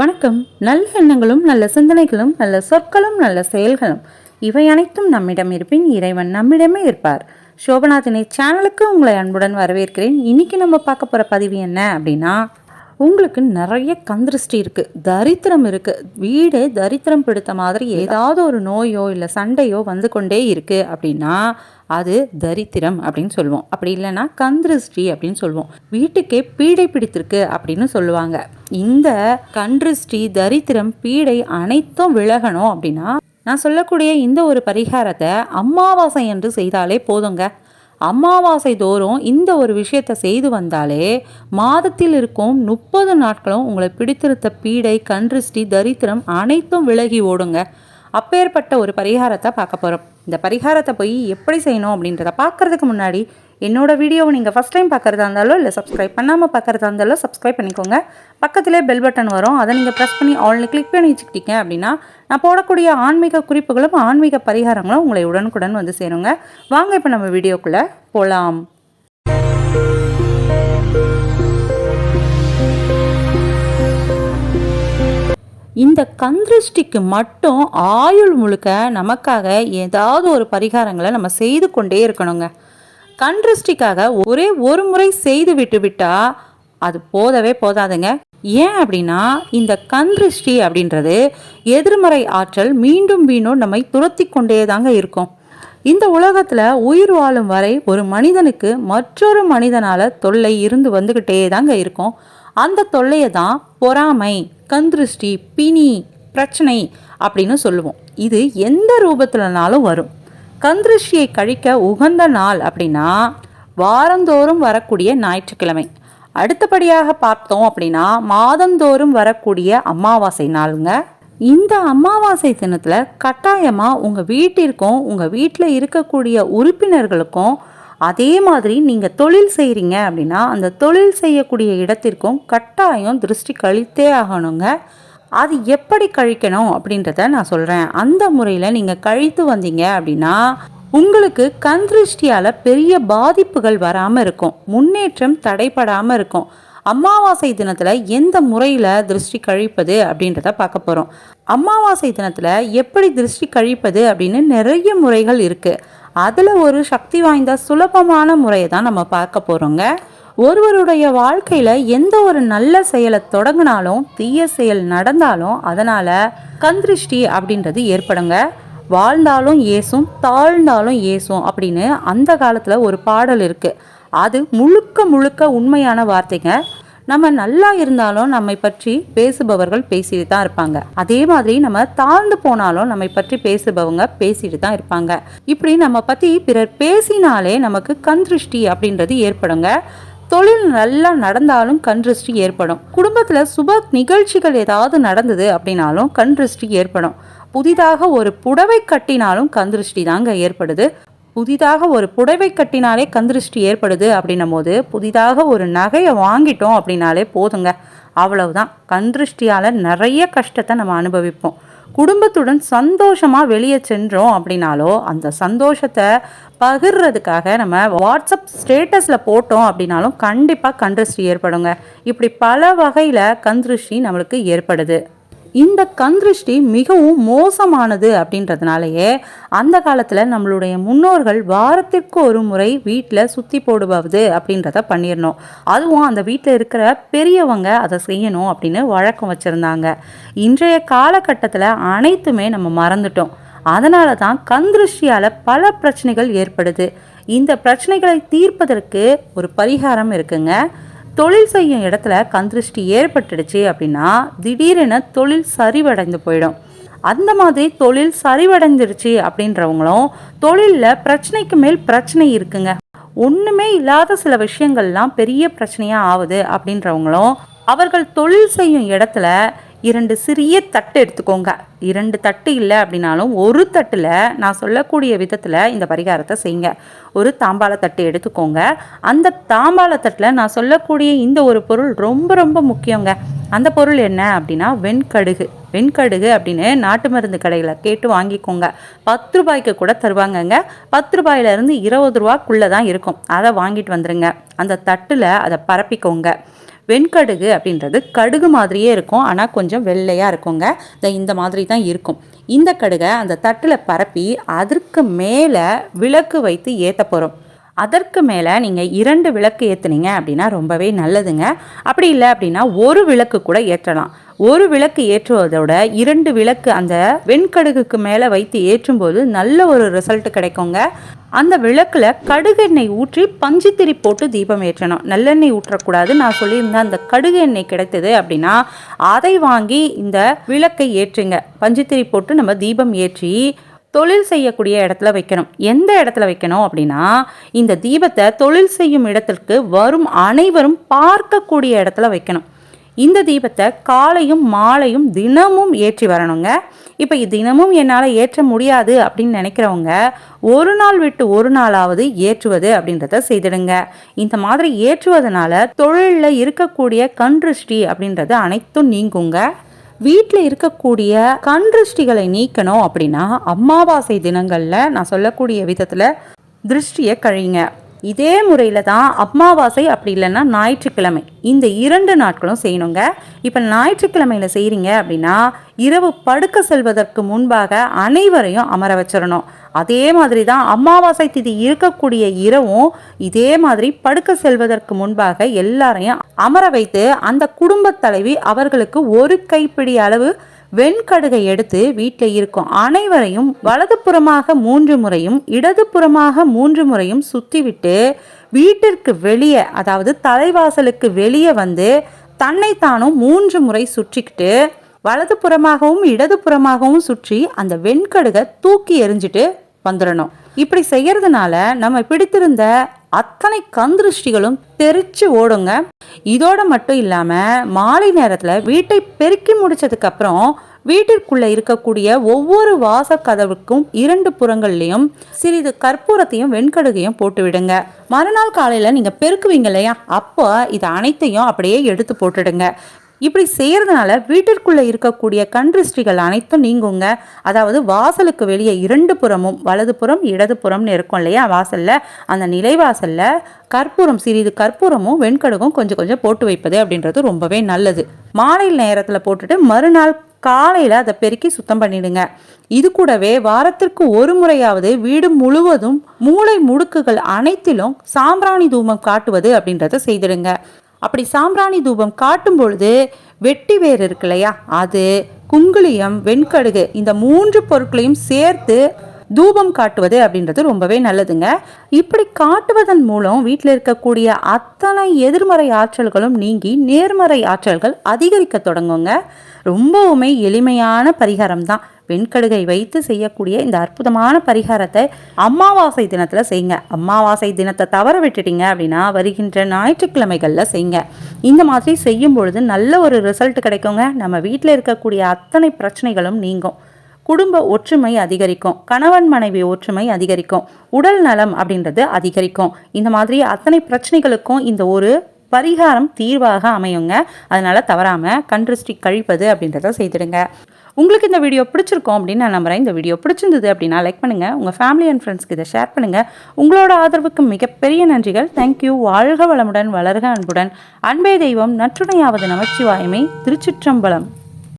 வணக்கம். நல்ல எண்ணங்களும் நல்ல சிந்தனைகளும் நல்ல சொற்களும் நல்ல செயல்களும். இவை அனைத்தும் நம்மிடம் இருப்பின் இறைவன் நம்மிடமே இருப்பார். சோபநாதினை சேனலுக்கு உங்களை அன்புடன் வரவேற்கிறேன். இன்னைக்கு நம்ம பார்க்க போகிற பதிவு என்ன அப்படின்னா உங்களுக்கு நிறைய கந்திருஷ்டி இருக்குது தரித்திரம் இருக்குது வீடே தரித்திரம் பிடித்த மாதிரி ஏதாவது ஒரு நோயோ இல்லை சண்டையோ வந்து கொண்டே இருக்குது அப்படின்னா அது தரித்திரம் அப்படின்னு சொல்லுவோம். அப்படி இல்லைன்னா கந்திருஷ்டி அப்படின்னு சொல்லுவோம். வீட்டுக்கே பீடை பிடித்திருக்கு அப்படின்னு சொல்லுவாங்க. இந்த கந்திருஷ்டி தரித்திரம் பீடை அனைத்தும் விலகணும் அப்படின்னா நான் சொல்லக்கூடிய இந்த ஒரு பரிகாரத்தை அமாவாசை என்று செய்தாலே போதுங்க. அமாவாசை தோறும் இந்த ஒரு விஷயத்தை செய்து வந்தாலே மாதத்தில் இருக்கும் முப்பது நாட்களும் உங்களை பிடித்திருத்த பீடை கன்றிஷ்டி தரித்திரம் அனைத்தும் விலகி ஓடுங்க. அப்பேற்பட்ட ஒரு பரிகாரத்தை பார்க்க போகிறோம் இந்த பரிகாரத்தை போய் எப்படி செய்யணும் அப்படின்றத பார்க்குறதுக்கு முன்னாடி என்னோட வீடியோவை நீங்கள் ஃபஸ்ட் டைம் பார்க்குறதா இருந்தாலும் இல்லை சப்ஸ்கிரைப் பண்ணாமல் பார்க்குறதா இருந்தாலும் சப்ஸ்கிரைப் பண்ணிக்கோங்க. பக்கத்திலே பெல் பட்டன் வரும். அதை நீங்கள் ப்ரெஸ் பண்ணி ஆல்னு கிளிக் பண்ணி வச்சுக்கிட்டீங்க அப்படின்னா நான் போடக்கூடிய ஆன்மீக குறிப்புகளும் ஆன்மீக பரிகாரங்களும் உங்களை உடனுக்குடன் வந்து சேருங்க. வாங்க இப்போ நம்ம வீடியோக்குள்ளே போகலாம் இந்த கந்திருஷ்டிக்கு மட்டும் ஆயுள் முழுக்க நமக்காக ஏதாவது ஒரு பரிகாரங்களை நம்ம செய்து கொண்டே இருக்கணுங்க. கந்திருஷ்டிக்காக ஒரே ஒரு முறை செய்து விட்டு விட்டா அது போதவே போதாதுங்க. ஏன் அப்படின்னா இந்த கந்திருஷ்டி அப்படின்றது எதிர்மறை ஆற்றல் மீண்டும் மீண்டும் நம்மை துரத்தி கொண்டே தாங்க இருக்கும். இந்த உலகத்தில் உயிர் வாழும் வரை ஒரு மனிதனுக்கு மற்றொரு மனிதனால் தொல்லை இருந்து வந்துக்கிட்டே தாங்க இருக்கும். அந்த தொல்லையை தான் பொறாமை கந்திருஷ்டி பிணி பிரச்சனை அப்படின்னு சொல்லுவோம். இது எந்த ரூபத்துலனாலும் வரும். கந்திருஷ்டியை கழிக்க உகந்த நாள் அப்படின்னா வாரந்தோறும் வரக்கூடிய ஞாயிற்றுக்கிழமை. அடுத்தபடியாக பார்த்தோம் அப்படின்னா மாதந்தோறும் வரக்கூடிய அமாவாசை நாளுங்க. இந்த அமாவாசை தினத்தில் கட்டாயமாக உங்கள் வீட்டிற்கும் உங்கள் வீட்டில் இருக்கக்கூடிய உறுப்பினர்களுக்கும் அதே மாதிரி நீங்கள் தொழில் செய்கிறீங்க அப்படின்னா அந்த தொழில் செய்யக்கூடிய இடத்திற்கும் கட்டாயம் திருஷ்டி கழித்தே ஆகணுங்க. அது எப்படி கழிக்கணும் அப்படின்றத நான் சொல்கிறேன் அந்த முறையில் நீங்கள் கழித்து வந்தீங்க அப்படின்னா உங்களுக்கு கண் திருஷ்டியால் பெரிய பாதிப்புகள் வராமல் இருக்கும். முன்னேற்றம் தடைப்படாமல் இருக்கும். அமாவாசை தினத்தில் எந்த முறையில் திருஷ்டி கழிப்பது அப்படின்றத பார்க்க போகிறோம் அமாவாசை தினத்தில் எப்படி திருஷ்டி கழிப்பது அப்படின்னு நிறைய முறைகள் இருக்குது அதில் ஒரு சக்தி வாய்ந்த சுலபமான முறையை தான் நம்ம பார்க்க போகிறோங்க ஒருவருடைய வாழ்க்கையில் எந்த ஒரு நல்ல செயலை தொடங்கினாலும் தீய செயல் நடந்தாலும் அதனால் கந்திருஷ்டி அப்படின்றது ஏற்படுங்க. வாழ்ந்தாலும் ஏசும் தாழ்ந்தாலும் ஏசும் அப்படின்னு அந்த காலத்தில் ஒரு பாடல் இருக்குது அது முழுக்க முழுக்க உண்மையான வார்த்தைங்க. நம்ம நல்லா இருந்தாலும் நம்மை பற்றி பேசுபவர்கள் பேசிட்டு தான் இருப்பாங்க. அதே மாதிரி நம்ம தாழ்ந்து போனாலும் நம்மை பற்றி பேசுபவங்க பேசிட்டு தான் இருப்பாங்க. இப்படி நம்ம பற்றி பிறர் பேசினாலே நமக்கு கந்திருஷ்டி அப்படின்றது ஏற்படுங்க. தொழில் நல்லா நடந்தாலும் கண் திருஷ்டி ஏற்படும். குடும்பத்தில் சுப நிகழ்ச்சிகள் ஏதாவது நடந்தது அப்படின்னாலும் கண் திருஷ்டி ஏற்படும். புதிதாக ஒரு புடவை கட்டினாலும் கண் திருஷ்டி தாங்க ஏற்படுது. புதிதாக ஒரு புடவை கட்டினாலே கந்திருஷ்டி ஏற்படுது அப்படின்னும் போது புதிதாக ஒரு நகையை வாங்கிட்டோம் அப்படின்னாலே போதுங்க. அவ்வளவுதான். கந்திருஷ்டியால் நிறைய கஷ்டத்தை நம்ம அனுபவிப்போம். குடும்பத்துடன் சந்தோஷமாக வெளியே சென்றோம் அப்படின்னாலோ அந்த சந்தோஷத்தை பகிர்றதுக்காக நம்ம வாட்ஸ்அப் ஸ்டேட்டஸில் போட்டோம் அப்படின்னாலும் கண்டிப்பாக கந்திருஷ்டி ஏற்படுங்க. இப்படி பல வகையில் கந்திருஷ்டி நம்மளுக்கு ஏற்படுது. இந்த கந்திருஷ்டி மிகவும் மோசமானது அப்படின்றதுனாலயே அந்த காலத்தில் நம்மளுடைய முன்னோர்கள் வாரத்திற்கு ஒரு முறை வீட்டில் சுற்றி போடுவது அப்படின்றத பண்ணிடணும் அதுவும் அந்த வீட்டில் இருக்கிற பெரியவங்க அதை செய்யணும் அப்படின்னு வழக்கம் வச்சுருந்தாங்க. இன்றைய காலகட்டத்தில் அனைத்துமே நம்ம மறந்துட்டோம். அதனால தான் கந்திருஷ்டியால் பல பிரச்சனைகள் ஏற்படுது. இந்த பிரச்சனைகளை தீர்ப்பதற்கு ஒரு பரிகாரம் இருக்குங்க. தொழில் செய்யும் இடத்துல கந்திருஷ்டி ஏற்பட்டுடுச்சு அப்படின்னா திடீரென தொழில் சரிவடைந்து போயிடும். அந்த மாதிரி தொழில் சரிவடைஞ்சிருச்சு அப்படின்றவங்களும் தொழிலில் பிரச்சனைக்கு மேல் பிரச்சனை இருக்குங்க. ஒன்றுமே இல்லாத சில விஷயங்கள்லாம் பெரிய பிரச்சனையாக ஆகுது அப்படின்றவங்களும் அவர்கள் தொழில் செய்யும் இடத்துல இரண்டு சிறிய தட்டு எடுத்துக்கோங்க. இரண்டு தட்டு இல்லை அப்படின்னாலும் ஒரு தட்டில் நான் சொல்லக்கூடிய விதத்தில் இந்த பரிகாரத்தை செய்யுங்க. ஒரு தாம்பாள தட்டு எடுத்துக்கோங்க. அந்த தாம்பாள தட்டில் நான் சொல்லக்கூடிய இந்த ஒரு பொருள் ரொம்ப ரொம்ப முக்கியங்க. அந்த பொருள் என்ன அப்படின்னா வெண்கடுகு. வெண்கடுகு அப்படின்னு நாட்டு மருந்து கடையில் கேட்டு வாங்கிக்கோங்க. பத்து ரூபாய்க்கு கூட தருவாங்கங்க. பத்து ரூபாயிலேருந்து இருபது ரூபாக்குள்ளே தான் இருக்கும். அதை வாங்கிட்டு வந்துடுங்க அந்த தட்டில் அதை பரப்பிக்கோங்க. வெண்கடுகு அப்படின்றது கடுகு மாதிரியே இருக்கும். ஆனால் கொஞ்சம் வெள்ளையாக இருக்குங்க. இந்த இந்த மாதிரி தான் இருக்கும். இந்த கடுகை அந்த தட்டில் பரப்பி அதற்கு மேலே விளக்கு வைத்து ஏற்ற போகிறோம் அதற்கு மேலே நீங்கள் இரண்டு விளக்கு ஏற்றுனீங்க அப்படின்னா ரொம்பவே நல்லதுங்க. அப்படி இல்லை அப்படின்னா ஒரு விளக்கு கூட ஏற்றலாம். ஒரு விளக்கு ஏற்றுவதோட இரண்டு விளக்கு அந்த வெண்கடுகுக்கு மேலே வைத்து ஏற்றும்போது நல்ல ஒரு ரிசல்ட் கிடைக்குங்க. அந்த விளக்கில் கடுகு எண்ணெய் ஊற்றி பஞ்சுத்திரி போட்டு தீபம் ஏற்றணும். நல்லெண்ணெய் ஊற்றக்கூடாது. நான் சொல்லியிருந்தேன் அந்த கடுகு எண்ணெய் கிடைத்தது அப்படின்னா அதை வாங்கி இந்த விளக்கை ஏற்றுங்க. பஞ்சுத்திரி போட்டு நம்ம தீபம் ஏற்றி தொழில் செய்யக்கூடிய இடத்துல வைக்கணும். எந்த இடத்துல வைக்கணும் அப்படின்னா இந்த தீபத்தை தொழில் செய்யும் இடத்திற்கு வரும் அனைவரும் பார்க்கக்கூடிய இடத்துல வைக்கணும். இந்த தீபத்தை காலையும் மாலையும் தினமும் ஏற்றி வரணுங்க. இப்போ தினமும் என்னால் ஏற்ற முடியாது அப்படின்னு நினைக்கிறவங்க ஒரு நாள் விட்டு ஒரு நாளாவது ஏற்றுவது அப்படின்றத செய்திடுங்க. இந்த மாதிரி ஏற்றுவதனால தொழிலில் இருக்கக்கூடிய கண்ருஷ்டி அப்படின்றது அனைத்தும் நீங்குங்க. வீட்டில் இருக்கக்கூடிய கண் திருஷ்டிகளை நீக்கணும் அப்படின்னா அமாவாசை தினங்களில் நான் சொல்லக்கூடிய விதத்தில் திருஷ்டியை கழிங்க. இதே முறையில் தான் அமாவாசை அப்படி இல்லைன்னா ஞாயிற்றுக்கிழமை. இந்த இரண்டு நாட்களும் செய்யணுங்க. இப்போ ஞாயிற்றுக்கிழமையில் செய்கிறீங்க அப்படின்னா இரவு படுக்க செல்வதற்கு முன்பாக அனைவரையும் அமர வச்சிடணும். அதே மாதிரி தான் அமாவாசை திதி இருக்கக்கூடிய இரவும் இதே மாதிரி படுக்க செல்வதற்கு முன்பாக எல்லாரையும் அமர வைத்து அந்த குடும்பத் தலைவி அவர்களுக்கு ஒரு கைப்பிடி அளவு வெண்கடுகை எடுத்து வீட்டில் இருக்கும் அனைவரையும் வலதுபுறமாக மூன்று முறையும் இடதுபுறமாக மூன்று முறையும் சுற்றிவிட்டு வீட்டிற்கு வெளியே அதாவது தலைவாசலுக்கு வெளியே வந்து தன்னைத்தானும் மூன்று முறை சுற்றிக்கிட்டு வலதுபுறமாகவும் இடதுபுறமாகவும் சுற்றி அந்த வெண்கடுகை தூக்கி எறிஞ்சிட்டு வந்துடணும் இப்படி செய்யறதுனால நம்ம பிடித்திருந்த அத்தனை கந்திருஷ்டிகளும் தெரிச்சு ஓடுங்க. இதோட மட்டும் இல்லாமல் மாலை நேரத்தில் வீட்டை பெருக்கி முடிச்சதுக்கு அப்புறம் வீட்டிற்குள்ள இருக்கக்கூடிய ஒவ்வொரு வாச கதவுக்கும் இரண்டு புறங்கள்லையும் சிறிது கற்பூரத்தையும் வெண்கடுகையும் போட்டு விடுங்க. மறுநாள் காலையில் நீங்கள் பெருக்குவீங்க இல்லையா? அப்போ இது அனைத்தையும் அப்படியே எடுத்து போட்டுடுங்க. இப்படி செய்கிறதுனால வீட்டிற்குள்ளே இருக்கக்கூடிய கண்திருஷ்டிகள் அனைத்தும் நீங்குங்க. அதாவது வாசலுக்கு வெளியே இரண்டு புறமும் வலது புறம் இடது புறம்னு இருக்கும் இல்லையா? வாசலில் அந்த நிலைவாசலில் கற்பூரம் சிறிது கற்பூரமும் வெண்கடுகும் கொஞ்சம் கொஞ்சம் போட்டு வைப்பது அப்படின்றது ரொம்பவே நல்லது. மாலை நேரத்தில் போட்டுட்டு மறுநாள் காலையில் அதை பெருக்கி சுத்தம் பண்ணிடுங்க. இது கூடவே வாரத்திற்கு ஒரு முறையாவது வீடு முழுவதும் மூளை முடுக்குகள் அனைத்திலும் சாம்பிராணி தூமம் காட்டுவது அப்படின்றத செய்திடுங்க. அப்படி சாம்பிராணி தூபம் காட்டும் பொழுது வெட்டி வேர் இருக்கு இல்லையா? அது குங்குளியம் வெண்கடுகு இந்த மூன்று பொருட்களையும் சேர்த்து தூபம் காட்டுவது அப்படின்றது ரொம்பவே நல்லதுங்க. இப்படி காட்டுவதன் மூலம் வீட்டில் இருக்கக்கூடிய அத்தனை எதிர்மறை ஆற்றல்களும் நீங்கி நேர்மறை ஆற்றல்கள் அதிகரிக்க தொடங்குங்க. ரொம்பவுமே எளிமையான பரிகாரம் தான் வெண்கடுகை வைத்து செய்யக்கூடிய இந்த அற்புதமான பரிகாரத்தை அமாவாசை தினத்தில் செய்யுங்க. அமாவாசை தினத்தை தவற விட்டுட்டீங்க அப்படின்னா வருகின்ற ஞாயிற்றுக்கிழமைகளில் செய்யுங்க. இந்த மாதிரி செய்யும் பொழுது நல்ல ஒரு ரிசல்ட் கிடைக்குங்க. நம்ம வீட்டில் இருக்கக்கூடிய அத்தனை பிரச்சனைகளும் நீங்கும். குடும்ப ஒற்றுமை அதிகரிக்கும். கணவன் மனைவி ஒற்றுமை அதிகரிக்கும். உடல் நலம் அப்படின்றது அதிகரிக்கும். இந்த மாதிரி அத்தனை பிரச்சனைகளுக்கும் இந்த ஒரு பரிகாரம் தீர்வாக அமையுங்க. அதனால் தவறாமல் கண்ட்ரிஸ்டி கழிப்பது அப்படின்றத செய்திடுங்க. உங்களுக்கு இந்த வீடியோ பிடிச்சிருக்கோம் அப்படின்னு நான் நம்புகிறேன் இந்த வீடியோ பிடிச்சிருந்தது அப்படின்னா லைக் பண்ணுங்கள் உங்கள் ஃபேமிலி அண்ட் ஃப்ரெண்ட்ஸ்க்கு இதை ஷேர் பண்ணுங்கள் உங்களோட ஆதரவுக்கு மிகப்பெரிய நன்றிகள். தேங்க்யூ வாழ்க வளமுடன் வளர்க அன்புடன். அன்பே தெய்வம் நற்றுணையாவது நமச்சிவாயமே. திருச்சிற்றம்பலம்.